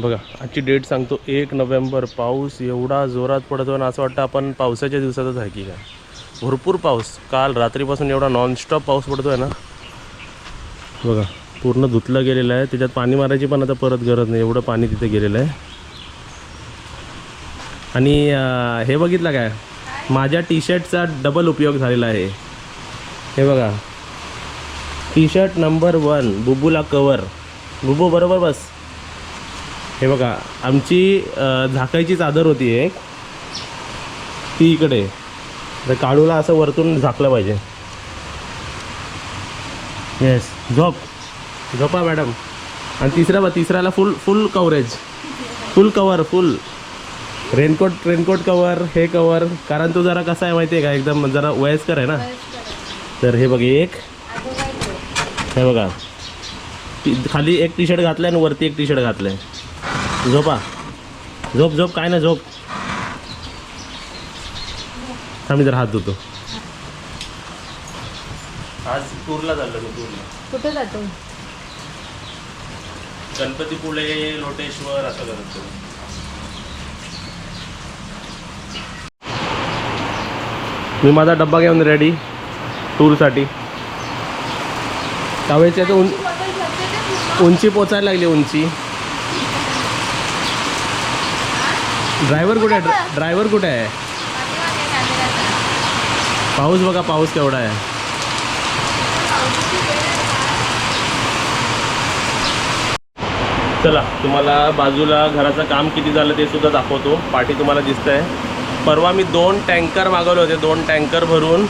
बघा. आजची डेट सांगतो एक नोव्हेंबर. पाऊस एवढा जोरात पडतो ना असं वाटतं आपण पावसाच्या दिवसातच आहे की काय. भरपूर पाऊस. काल रात्रीपासून एवढा नॉनस्टॉप पाऊस पडतो आहे ना. बघा. पूर्ण धुतलं गेलेलं आहे. त्याच्यात पाणी मारायची पण आता परत गरज नाही. एवढं पाणी तिथे गेलेलं आहे. आणि हे बघितलं काय? माझ्या टी शर्टचा डबल उपयोग झालेला आहे. हे बघा. टी शर्ट नंबर वन बुबूला कवर बुबू बरोबर बस. हे बघा आमची झाकायची चादर होती एक. ती इकडे. तर काळूला असं वरतून झाकलं पाहिजे. येस झोप. झोपा मॅडम. आणि तिसरा बा तिसऱ्याला full full coverage full cover full raincoat raincoat cover हे कवर कारण तो जरा कसा आहे माहिती आहे का? एकदम जरा वयस्कर आहे ना? तर हे बघ एक. हे बघा. खाली एक टी शर्ट घातलं आणि वरती एक टी शर्ट घातलं आहे झोपा. झोप झोप काय ना झोप. आम्ही जर हात धुतो. आज टूरला चाललो मी टूरला कुठे जातो? गणपतीपुळे लोटेश्वर असं करत होतो. मी माझा डब्बा घेऊन रेडी टूरसाठी कावेच्या तर उं उंची पोचायला लागली उंची. ड्रायव्हर कुठे आहे? ड्रायव्हर. कुठे आहे? पाऊस बघा पाऊस केवढा आहे. चला तुम्हाला बाजूला घराचं काम किती झालं ते सुद्धा दाखवतो. पाठी तुम्हाला दिसतंय. परवा मी दोन टँकर मागवले होते दोन टँकर भरून.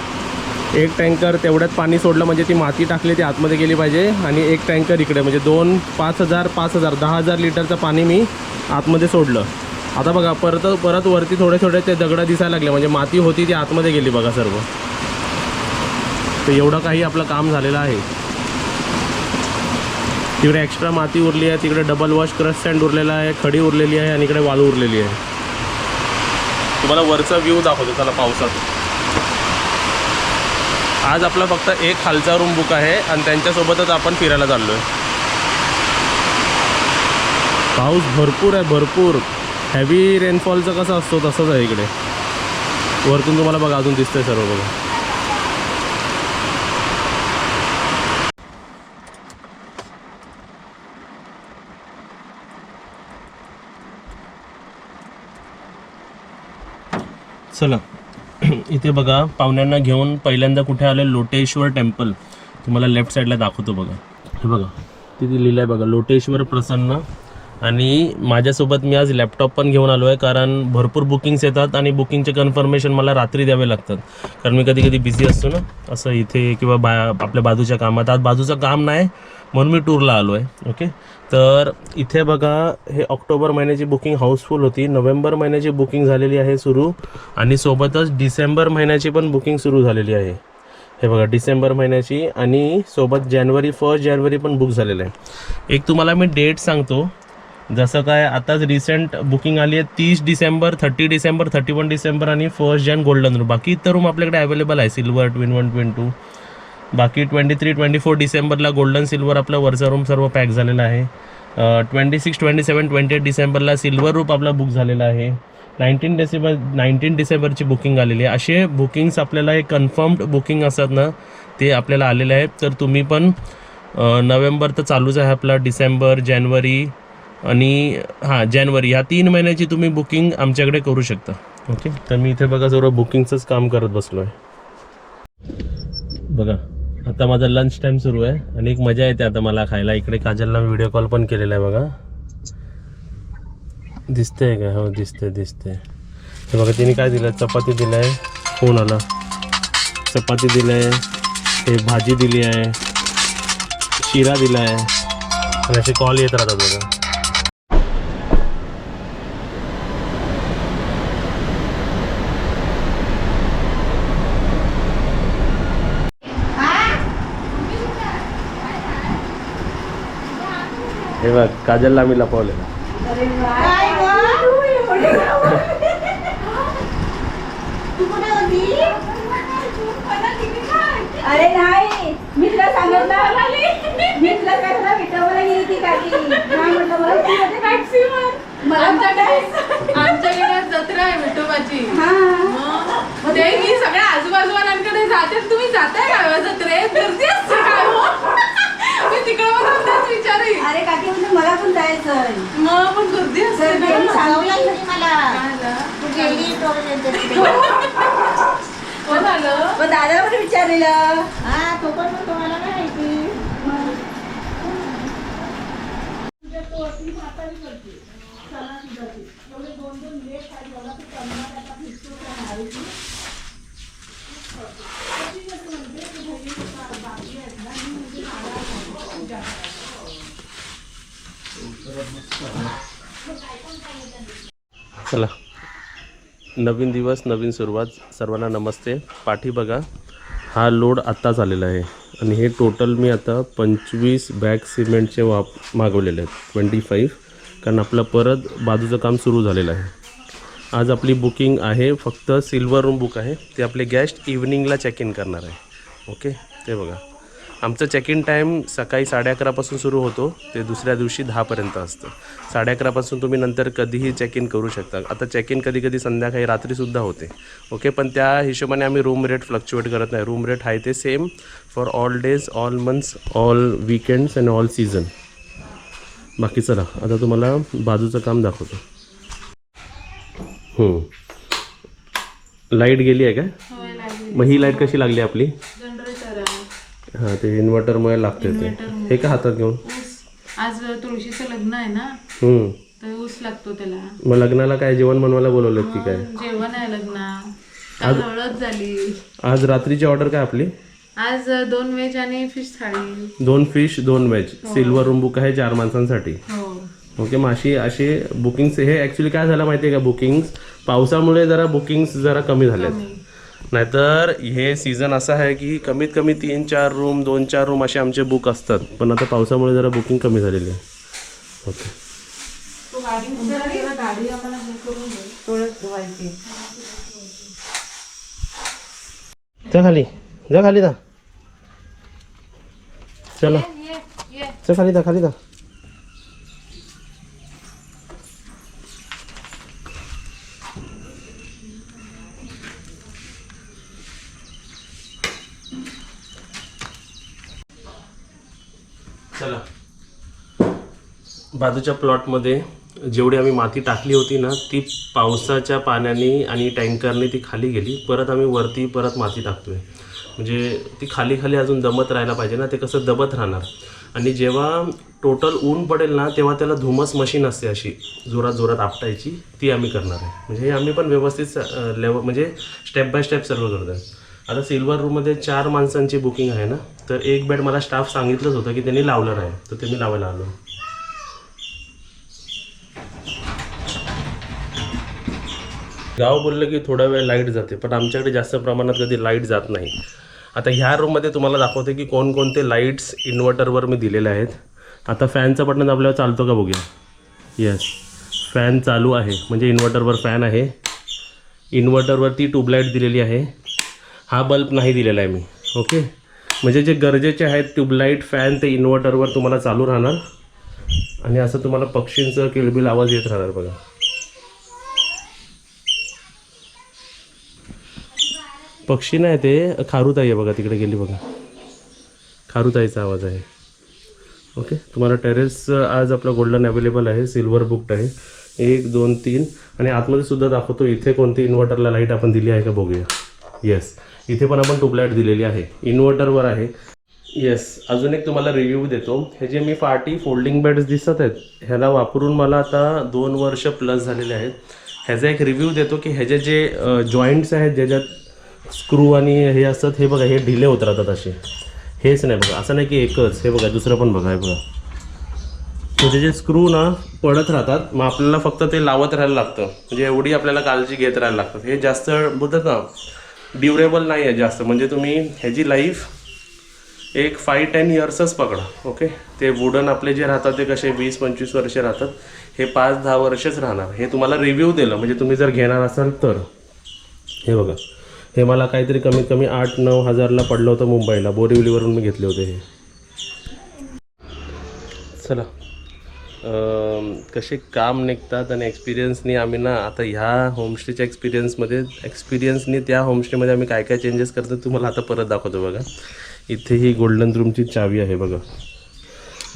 एक टँकर तेवढ्यात पाणी सोडलं म्हणजे ती माती टाकली ती आतमध्ये गेली पाहिजे. आणि एक टँकर इकडे म्हणजे दोन पाच हजार पाच हजार दहा हजार लिटरचं पाणी मी आतमध्ये सोडलं. आता बघा परत परत वरती थोडे थोडे ते दगडं दिसायला लागले. म्हणजे माती होती ती आतमध्ये गेली बघा सर्व. तर एवढं काही आपलं काम झालेलं आहे. तिकडे एक्स्ट्रा माती उरली आहे तिकडे डबल वॉश क्रश सँड उरलेला आहे खडी उरलेली आहे आणि इकडे वाळू उरलेली आहे. तुम्हाला वरचा व्ह्यू दाखवतो त्याला पावसात. आज आपला फक्त एक खालचा रूम बुक आहे आणि त्यांच्यासोबतच आपण फिरायला चाललो आहे पाऊस भरपूर आहे भरपूर. हेवी रेनफॉलचं कसं असतो तसंच आहे इकडे. वरतून तुम्हाला बघा अजून दिसतंय सर्व बघा. चला. इथे बघा पाहुण्यांना घेऊन पहिल्यांदा कुठे आले? लोटेश्वर टेम्पल. तुम्हाला लेफ्ट साईडला दाखवतो बघा. हे बघा. तिथे लिहिलं आहे बघा लोटेश्वर प्रसन्न आणि माझ्यासोबत मी आज लॅपटॉप पण घेऊन आलो आहे कारण भरपूर बुकिंग्स येतात आणि बुकिंगचे कन्फर्मेशन मला रात्री द्यावे लागतात. कारण मी कधी कधी बिझी असतो ना असं इथे किंवा बा आपल्या बाजूच्या कामात. आज बाजूचं काम नाही म्हणून मी टूरला आलो आहे ओके तर इथे बघा हे ऑक्टोबर महिन्याची बुकिंग हाऊसफुल होती. नोव्हेंबर महिन्याची बुकिंग झालेली आहे सुरू आणि सोबतच डिसेंबर महिन्याची पण बुकिंग सुरू झालेली आहे. हे बघा डिसेंबर महिन्याची आणि सोबत जानेवारी फर्स्ट जानेवारी पण बुक झालेलं आहे. एक तुम्हाला मी डेट सांगतो. जसं काय आताच रिसेंट बुकिंग आली आहे तीस December thirty December thirty one December आणि फर्स्ट जॅन गोल्डन रूम बाकी इतर रूम आपल्याकडे अवेलेबल आहे silver twin one twin two बाकी ट्वेंटी थ्री ट्वेंटी फोर डिसेंबरला गोल्डन सिल्वर आपला वरचा रूम सर्व पॅक झालेला आहे. Twenty six twenty seven twenty eight डिसेंबरला सिल्वर रूप आपला बुक झालेला आहे. नाईन्टीन डिसेंबर नाईन्टीन डिसेंबरची बुकिंग आलेली आहे. असे बुकिंग्स आपल्याला एक कन्फर्म्ड बुकिंग असतात ना ते आपल्याला आलेले आहे तर तुम्ही पण नोव्हेंबर तर चालूच आहे आपला डिसेंबर जानेवारी आणि हां जानेवारी ह्या तीन महिन्याची तुम्ही बुकिंग आमच्याकडे करू शकता. ओके तर मी इथे बघा सर्व बुकिंगचंच काम करत बसलो आहे बघा आता माझा लंच टाईम सुरू आहे. आणि एक मजा येते आता मला खायला. इकडे काजलला व्हिडिओ कॉल पण केलेला आहे बघा. दिसतंय का? हो दिसतंय दिसतंय. तर बघा तिने काय दिलं चपाती दिलं आहे फोन आला चपाती दिलं आहे हे भाजी दिली आहे. शिरा दिला आहे आणि असे कॉल येत राहतात बघा. हे बघ काजलला आम्ही लपवलेलं. अरे नाही मी तुला सांगितलं मी तुला गेली ती काकी. मला ती मध्ये काय मॅक्सिमम मला पण आमच्याकडे आमच्याकडे जत्रा आहे विठोबाची हा मग ते मी सगळ्या आजूबाजूवाल्यांकडे जाते तुम्ही जाताय का हो जत्रेत गर्दी असते काय हो मी तिकडे पण तेच विचारी अरे काकी म्हणजे मला पण जायचंय. मग पण गर्दी ना. हो झालं? मग पण विचारलेलं. हा तो पण म्हणतो मला नाही माहिती चला. नवीन दिवस नवीन सुरुवात. सर्वांना नमस्ते. पाठी बघा हा लोड आत्ताच आलेला आहे. आणि हे टोटल मी आता पंचवीस बॅग सिमेंटचे वाप मागवलेले आहेत. ट्वेंटी फाईव्ह कारण आपलं परत बाजूचं काम सुरू झालेलं आहे. आज आपली बुकिंग आहे फक्त सिल्वर रूम बुक आहे. ते आपले गॅस्ट इव्हनिंगला चेक इन करणार आहे. ओके ते बघा. आमचं चेक इन टाईम सकाळी साडे अकरापासून सुरू होतो. ते दुसऱ्या दिवशी दहापर्यंत असतं. साडे अकरापासून तुम्ही नंतर कधीही चेक इन करू शकता. आता चेक इन कधी कधी संध्याकाळी रात्रीसुद्धा होते. ओके पण त्या हिशोबाने आम्ही रूम रेट फ्लक्च्युएट करत नाही. रूम रेट आहे ते same for all days all months all weekends and all season बाकी चला आता तुम्हाला बाजूचं काम दाखवतो. लाइट गेली आहे का मग ही लाइट कशी लागली आपली? हां ते इन्व्हर्टरमुळे लागते ते. हे का हातात घेऊन? ऊस. आज तुळशीचं लग्न आहे ना? हम्म. तर ऊस लागतो त्याला. मग लग्नाला काय? जेवण बनवायला बोलवलं की काय? जेवण आहे लग्न काल हळद झाली. आज रात्रीची ऑर्डर काय आपली? आज दोन व्हेज आणि फिश थाळी. दोन फिश दोन व्हेज. सिल्वर रूम बुक आहे चार माणसांसाठी. हो. ओके मग अशी अशी बुकिंग्स हे ॲक्च्युली काय झालं माहिती आहे का? बुकिंग्स पावसामुळे जरा बुकिंग्स जरा कमी झाल्यात. नाहीतर हे सीझन असं आहे की कमीत कमी तीन चार रूम दोन चार रूम असे आमचे बुक असतात. पण आता पावसामुळे जरा बुकिंग कमी झालेली आहे. ओके जा खाली. जा खाली जा. चला. चल खाली जा खाली जा चला बाजूच्या प्लॉटमध्ये जेवढी आम्ही माती टाकली होती ना ती पावसाच्या पाण्याने आणि टँकरने ती खाली गेली. परत आम्ही वरती परत माती टाकतोय. म्हणजे ती खाली खाली अजून दमत राहायला पाहिजे ना ते कसं दबत राहणार? आणि जेव्हा टोटल ऊन पडेल ना तेव्हा त्याला धुमस मशीन असते अशी जोरात जोरात आपटायची ती आम्ही करणार आहे. म्हणजे हे आम्ही पण व्यवस्थित लेवल म्हणजे स्टेप बाय स्टेप सर्व करतो आहे. आता सिल्वर रूममध्ये चार माणसांची बुकिंग आहे ना तर एक बेड मला स्टाफ सांगितलंच होतं की त्यांनी लावलं नाही तर ते मी लावायला आलो. गाव बोललं की थोडा वेळ लाइट जाते पण आमच्याकडे जास्त प्रमाणात कधी लाइट जात नाही. आता ह्या रूममध्ये तुम्हाला दाखवते की कोणकोणते लाईट्स इन्व्हर्टरवर मी दिलेले आहेत. आता फॅनचं बटन आपल्याला चालतो का बघूया? येस फॅन चालू आहे. म्हणजे इन्व्हर्टरवर फॅन आहे. इन्व्हर्टरवरती ट्यूबलाईट दिलेली आहे. हा बल्ब नाही दिलेला आहे मी. ओके म्हणजे जे गरजेचे आहेत ट्यूबलाईट फॅन ते इन्व्हर्टरवर तुम्हाला चालू राहणार. आणि असं तुम्हाला पक्षींचं किलबिल आवाज येत राहणार बघा. पक्षी नाही ते. खारुताई आहे बघा तिकडे गेली बघा. खारुताईचा आवाज आहे. ओके तुम्हाला टेरेस आज आपला गोल्डन अवेलेबल आहे सिल्वर बुकड आहे. एक दोन तीन. आणि आतमध्ये सुद्धा दाखवतो इथे कोणती इन्व्हर्टरला लाइट आपण दिली आहे का बघूया. येस इथे पण आपण ट्यूबलाईट दिलेली आहे. इन्व्हर्टरवर आहे. येस अजून एक तुम्हाला रिव्ह्यू देतो. हे जे मी फाटी फोल्डिंग बेड्स दिसत आहेत ह्याला वापरून मला आता दोन वर्ष प्लस झालेले आहेत. ह्याचा एक रिव्ह्यू देतो की ह्याचे जे जॉईंट्स आहेत ज्याच्यात स्क्रू आणि हे असतात हे बघा हे ढिले होत राहतात असे. हेच नाही बघा असं नाही की एकच. हे बघा दुसरं पण बघा हे बघा. म्हणजे जे स्क्रू ना पडत राहतात मग आपल्याला फक्त ते लावत राहायला लागतं. म्हणजे एवढी आपल्याला काळजी घेत राहायला लागतात. हे जास्त बोलतात ना ड्युरेबल नाही आहे जास्त. म्हणजे तुम्ही ह्याची लाईफ एक फाय टेन इयर्सच पकडा ओके ते वुडन आपले जे राहतात ते कसे वीस पंचवीस वर्षे राहतात हे पाच दहा वर्षच राहणार. हे तुम्हाला रिव्ह्यू दिलं. म्हणजे तुम्ही जर घेणार असाल तर. हे बघा. हे मला काहीतरी कमीत कमी आठ नऊ हजारला पडलं होतं मुंबईला. बोरिवलीवरून मी घेतले होते हे. चला. कसे काम निघतात आणि एक्सपिरियन्सनी आम्ही ना आता ह्या होमस्टेच्या एक्सपिरियन्समध्ये एक्सपिरियन्सनी त्या होमस्टेमध्ये आम्ही काय काय चेंजेस करतो तुम्हाला आता परत दाखवतो बघा. इथे ही गोल्डन रूमची चावी आहे बघा.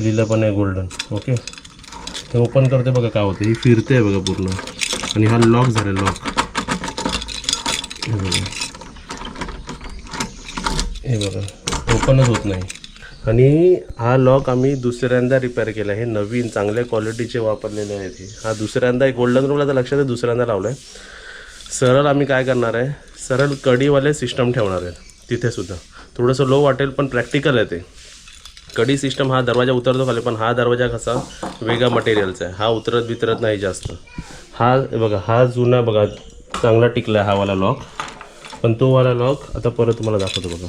लिहिलं पण आहे गोल्डन ओके हे ओपन करते बघा काय होतं. ही फिरते आहे बघा पूर्ण. आणि हा लॉक झाला लॉक हे बघा ओपनच होत नाही. आणि हा लॉक आम्ही दुसऱ्यांदा रिपेअर केला हे नवीन चांगल्या क्वालिटीचे वापरलेले आहेत हे. हा दुसऱ्यांदा गोल्डन रूमला तर लक्षात आहे दुसऱ्यांदा लावला आहे सरळ आम्ही काय करणार आहे सरळ कडीवाले सिस्टम ठेवणार आहे. तिथेसुद्धा थोडंसं लो वाटेल पण प्रॅक्टिकल आहे ते. कडी सिस्टम हा दरवाजा उतरतो खाली पण हा दरवाजा कसा वेगळा मटेरियलचा आहे. हा उतरत बितरत नाही जास्त. हा बघा हा जुना बघा चांगला टिकला आहे हा वाला लॉक पण तो वाला लॉक आता परत तुम्हाला दाखवतो बघा.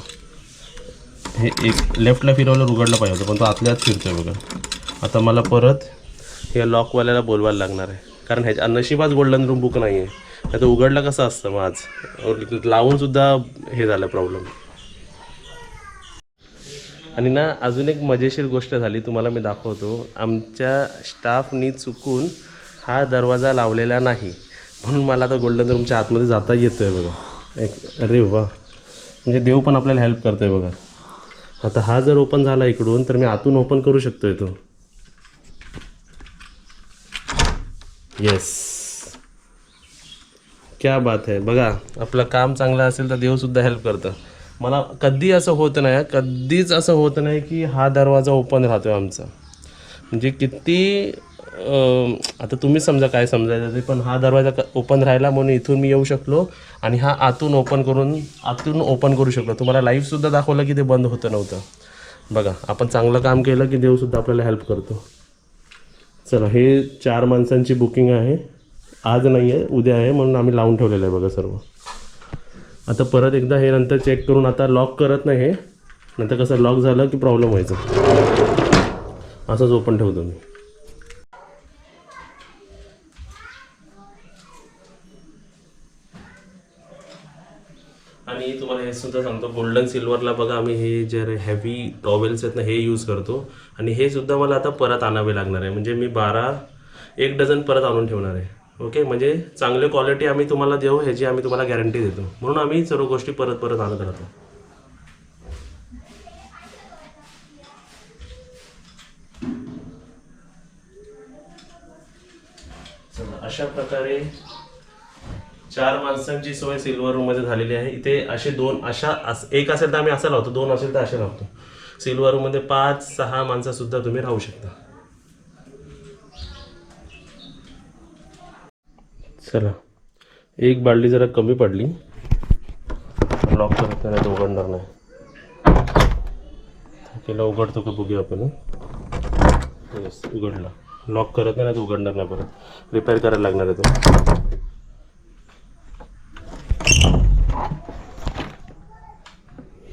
हे एक लेफ्टला फिरवलं उघडलं पाहिजे होतं पण तो आतल्या आत फिरतोय बघा. आता मला परत हे लॉकवाल्याला बोलवायला लागणार आहे. कारण ह्याच्या नशिबाच गोल्डन रूम बुक नाही आहे आता उघडलं कसं असतं मग आज? लावूनसुद्धा हे झालं प्रॉब्लेम आणि ना अजून एक मजेशीर गोष्ट झाली तुम्हाला मी दाखवतो. आमच्या स्टाफनी चुकून हा दरवाजा लावलेला नाही. म्हणून मला आता गोल्डन रूमच्या आतमध्ये जाता येतं आहे बघा. एक अरे वा. म्हणजे देव पण आपल्याला हेल्प करतो आहे बघा. आता हा जर ओपन झाला इकडून तर मी आतून ओपन करू शकतोय तो. येस क्या बात आहे बघा आपलं काम चांगलं असेल तर देवसुद्धा हेल्प करतं. मला कधी असं होत नाही कधीच असं होत नाही की हा दरवाजा ओपन राहतो आमचा. म्हणजे किती आता तुम्हीच समजा काय समजायचं ते पण हा दरवाजा ओपन राहिला म्हणून इथून मी येऊ शकलो आणि हा आतून ओपन करून आतून ओपन करू शकलो. तुम्हाला लाईव्हसुद्धा दाखवलं की ते बंद होतं नव्हतं. बघा आपण चांगलं काम केलं की देवसुद्धा आपल्याला हेल्प करतो. चला हे चार माणसांची बुकिंग आहे. आज नाही आहे उद्या आहे म्हणून आम्ही लावून ठेवलेलं आहे बघा सर्व. आता परत एकदा हे नंतर चेक करून आता लॉक करत नाही हे. नंतर कसं लॉक झालं की प्रॉब्लेम व्हायचा. असंच ओपन ठेवतो मी. आणि तुम्हाला हे सुद्धा सांगतो गोल्डन सिल्वरला बघा आम्ही हे जे हेवी टॉवेल्स आहेत ना हे यूज करतो. आणि हे सुद्धा मला आता परत आणावे लागणार आहे. म्हणजे मी बारा एक डझन परत आणून ठेवणार आहे. ओके म्हणजे चांगली क्वालिटी आम्ही तुम्हाला देऊ ह्याची आम्ही तुम्हाला गॅरंटी देतो. म्हणून आम्ही सर्व गोष्टी परत परत आणत राहतो. चला अशा प्रकारे चार माणसांची सोय सिल्वर रूममध्ये झालेली आहे. इथे असे दोन अशा अस एक असेल तर आम्ही असं लावतो दोन असेल तर असे लावतो. सिल्वर रूममध्ये पाच सहा माणसं सुद्धा तुम्ही राहू शकता. चला. एक बालडी जरा कमी पडली. लॉक करत नाही तर उघडणार नाही. केला उघडतो का बघूया आपण. येस उघडला. लॉक करत नाही तर उघडणार नाही परत. रिपेअर करायला लागणार आहे तो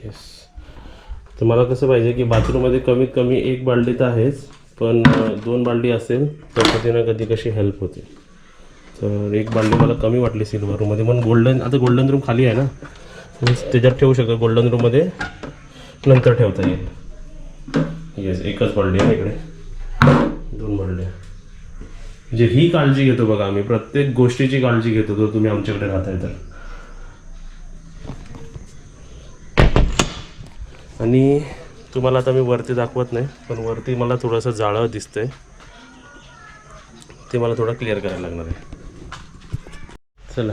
येस तर मला कसं पाहिजे की बाथरूममध्ये कमीत कमी एक बालडी तर आहेच पण दोन बालडी असेल तर कधी ना कधी कशी हेल्प होते. तर एक बालडी मला कमी वाटली सिल्वर रूममध्ये पण गोल्डन आता गोल्डन रूम खाली आहे ना त्याच्यात ठेवू शकतो. गोल्डन रूममध्ये नंतर ठेवता येईल. येस एकच बालडी आहे इकडे. दोन बालड्या म्हणजे ही काळजी घेतो बघा आम्ही. प्रत्येक गोष्टीची काळजी घेतो जर तुम्ही आमच्याकडे राहताय तर. आणि तुम्हाला आता मी वरती दाखवत नाही पण वरती मला थोडंसं जाळं दिसतंय. ते मला थोडं क्लिअर करायला लागणार आहे. चला.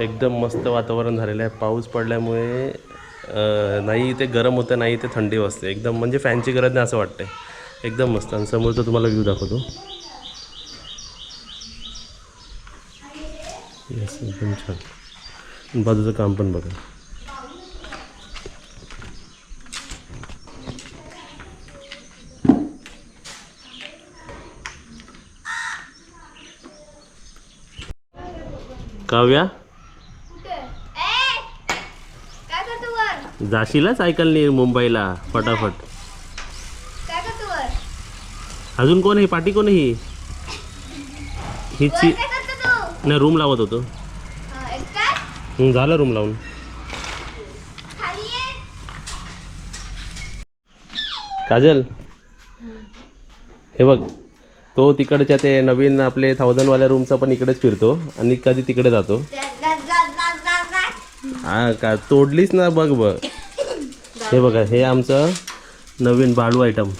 एकदम मस्त वातावरण झालेलं आहे. पाऊस पडल्यामुळे नाही इथे गरम होतं नाही इथे थंडी वाजते. एकदम म्हणजे फॅनची गरज नाही असं वाटतंय. एकदम मस्त. आणि समोरचा तुम्हाला व्ह्यू दाखवतो. येस एकदम छान. बाजूचं काम पण बघा. काव्या? जाशीला सायकलने मुंबईला फटाफट अजून कोण आहे? पाठी कोण ही हिची नाही रूम लावत होतो. झालं रूम लावून. काजल? हे बघ तो तिकडच्या ते नवीन आपले थाउजंडवाल्या रूमचा पण इकडेच फिरतो आणि कधी तिकडे जातो. हा का तोडलीच ना बघ बघ. हे बघा हे आमचं नवीन बाळू आयटम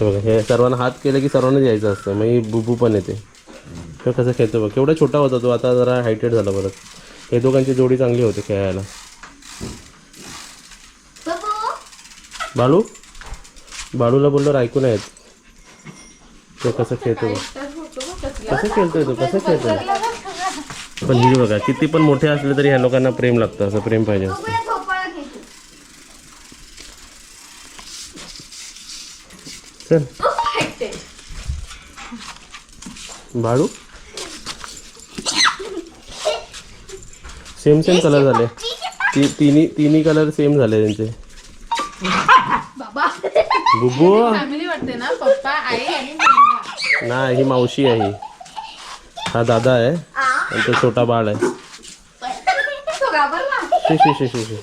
हे बघा हे सर्वांना हात केले की सर्वांना यायचं असतं. मग ही बुबू पण येते. तो कसं खेळतो बघ. केवढा छोटा होता तो आता जरा हायटेड झाला परत. हे दोघांची जोडी चांगली होती खेळायला. बाळू बाळूला बोललो ऐकू नाही येत. तो कसं खेळतो कसं खेळतोय? तो? कसं खेळतोय? पण ही बघा किती पण मोठे असले तरी ह्या लोकांना प्रेम लागतं असं प्रेम पाहिजे. असतं चल. बाळू? सेम सेम कलर झाले. ती तिन्ही तिन्ही कलर सेम झाले त्यांचे. बाबा. बुबू. फॅमिली वाटते ना पप्पा आई आणि नाही ही मावशी आहे ही. हा दादा आहे. आणि तो छोटा बाळ आहे. शी शी शी शी शी.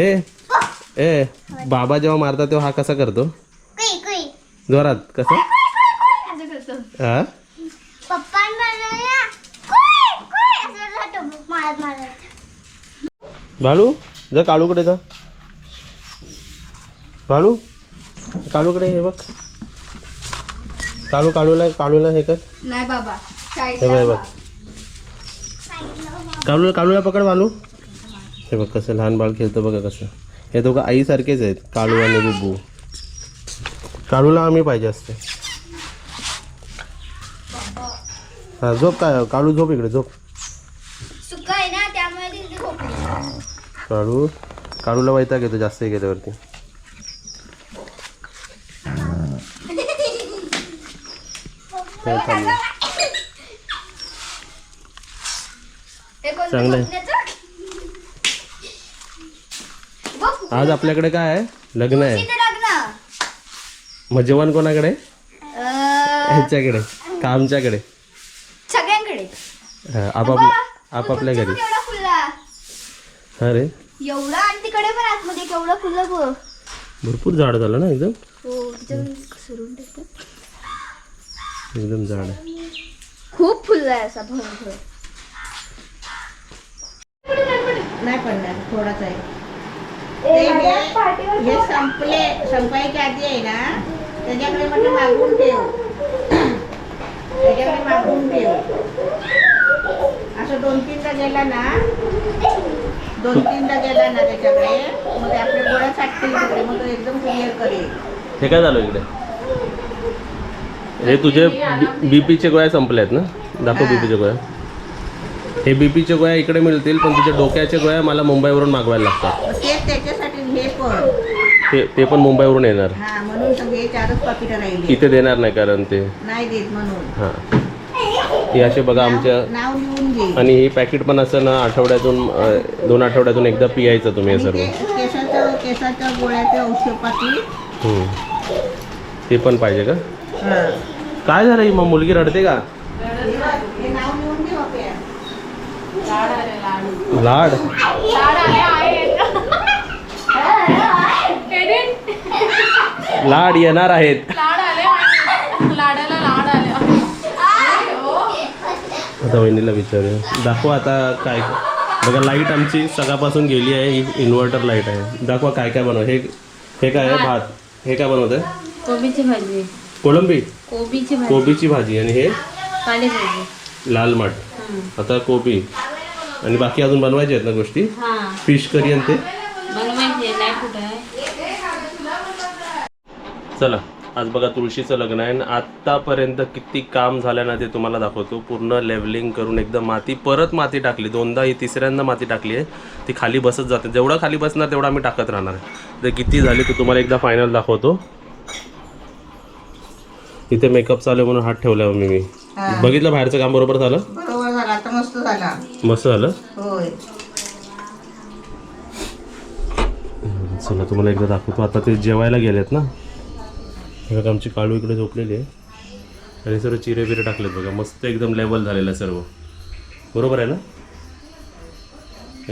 ए ए बाबा जेव्हा मारतात तेव्हा हा कसा करतो? जोरात कसा? हा बाळू जा काळूकडे जा. बाळू काळूकडे हे बघ. काळू काळूला काळूला हे कर. नाही बाबा हे बघ हे बघ. काळूला काळूला पकड बालू हे बघ कसं लहान बाळ खेळतं बघा कसं. हे दोघं आईसारखेच आहेत काळू आणि बुबू काळूला आम्ही पाहिजे असते. हा झोप काय काळू झोप इकडे झोप. काळू काळूला वैताग येतो जास्त गेल्यावरती हे थांबलं. हे कोणतं चांगलं आहे. आज आपल्याकडे काय आहे? लग्न आहे. मग जेवण कोणाकडे? ह्याच्याकडे. का आमच्याकडे? सगळ्यांकडे. आपापल्या घरी. अरे. एवढा आणि तिकडे पण आतमध्ये केवढा बघ भरपूर झाड झालं ना एकदम? हो एकदम झाड आहे. खूप फुलला आहे असा भरपूर. नाही पडणार थोडाच आहे. ते हे हे संपले संपायच्या आधी आहे ना त्याच्याकडे म्हटलं मागून ठेव. त्याच्याकडे मागून ठेव. असं दोन तीनदा गेला ना दोन तीनदा गेला ना त्याच्याकडे मग ते आपल्या गोळ्या साठतील तिकडे मग तो एकदम क्लिअर करेल. हे काय झालं इकडे? हे तुझे बीपीचे गोळ्या संपल्यात ना? दाखव. बीपीच्या गोळ्या. हे बीपीच्या गोळ्या इकडे मिळतील पण तुझ्या डोक्याच्या गोळ्या मला मुंबईवरून मागवायला लागतात. हे ते ते पण मुंबईवरून येणार. इथे देणार नाही कारण ते. नाही देत म्हणून. हां. हे असे बघा आमच्या आणि ही पॅकेट पण असं ना आठवड्यातून दोन आठवड्यातून एकदा पियायचं तुम्ही हे सर्व. ते पण पाहिजे का. काय झालं ही मग मुलगी रडते का? लाड. लाड येणार आहेत. आता वहिनीला विचारूया. दाखवा आता काय. बघा लाइट आमची सकाळपासून गेली आहे. ही इन्व्हर्टर लाइट आहे. दाखवा काय काय बनव हे हे काय आहे? भात. हे काय बनवत आहे कोबीची भाजी. कोळंबी? कोबीची भाजी. कोबीची भाजी. आणि हे? पालेभाजी. लाल माठ. आता कोबी. आणि बाकी अजून बनवायचे आहेत ना गोष्टी? हा. फिश करी आणि ते? बनवायची नाही कुठं आहे. चला. आज बघा तुळशीचं लग्न आहे आणि आत्तापर्यंत किती काम झालं ना ते तुम्हाला दाखवतो. पूर्ण लेवलिंग करून एकदम माती परत माती टाकली. दोनदा ही तिसऱ्यांदा माती टाकली आहे. ती खाली बसत जाते. जेवढा खाली बसणार तेवढा आम्ही टाकत राहणार आहे. तर किती झाली ते तुम्हाला एकदा फायनल दाखवतो. इथे मेकअप चालू म्हणून हात ठेवला मी. मी. बघितलं बाहेरचं काम बरोबर झालं? बरोबर झाला आता मस्त झाला. मस्त झालं? होय. चला तुम्हाला एकदा दाखवतो. आता ते जेवायला गेलेत ना? बघा आमची काळू इकडे झोपलेली आहे. आणि सर्व चिरे बिरे टाकलेत बघा. मस्त एकदम लेवल झालेलं आहे सर्व. बरोबर आहे ना?